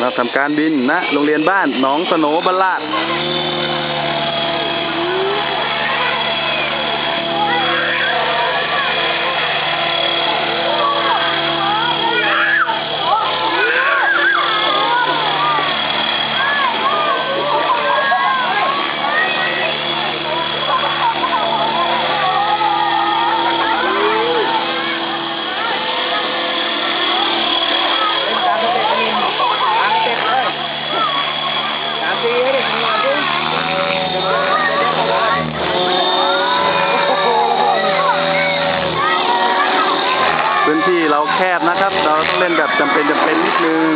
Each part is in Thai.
มาทำการบินนะโรงเรียนบ้านหนองสโนบลลาด ที่เราแคบนะครับ เราต้องเล่นแบบจำเป็นจำเป็นนิดนึง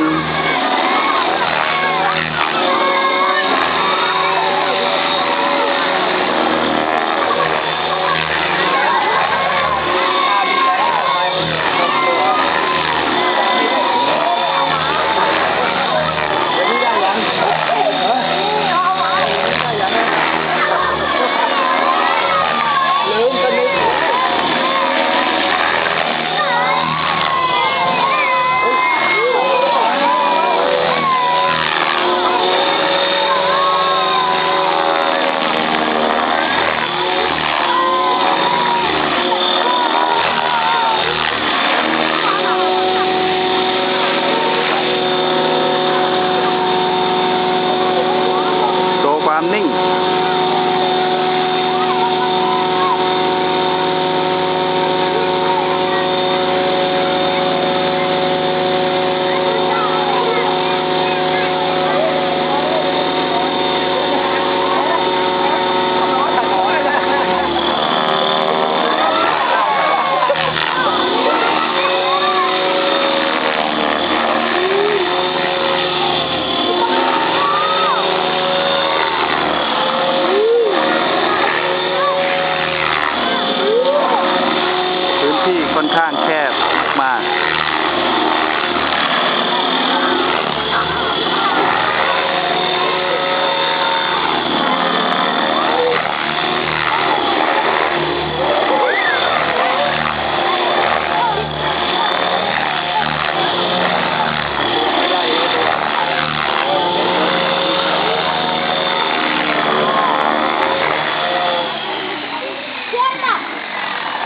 ข้างแคบมาก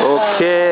โอเค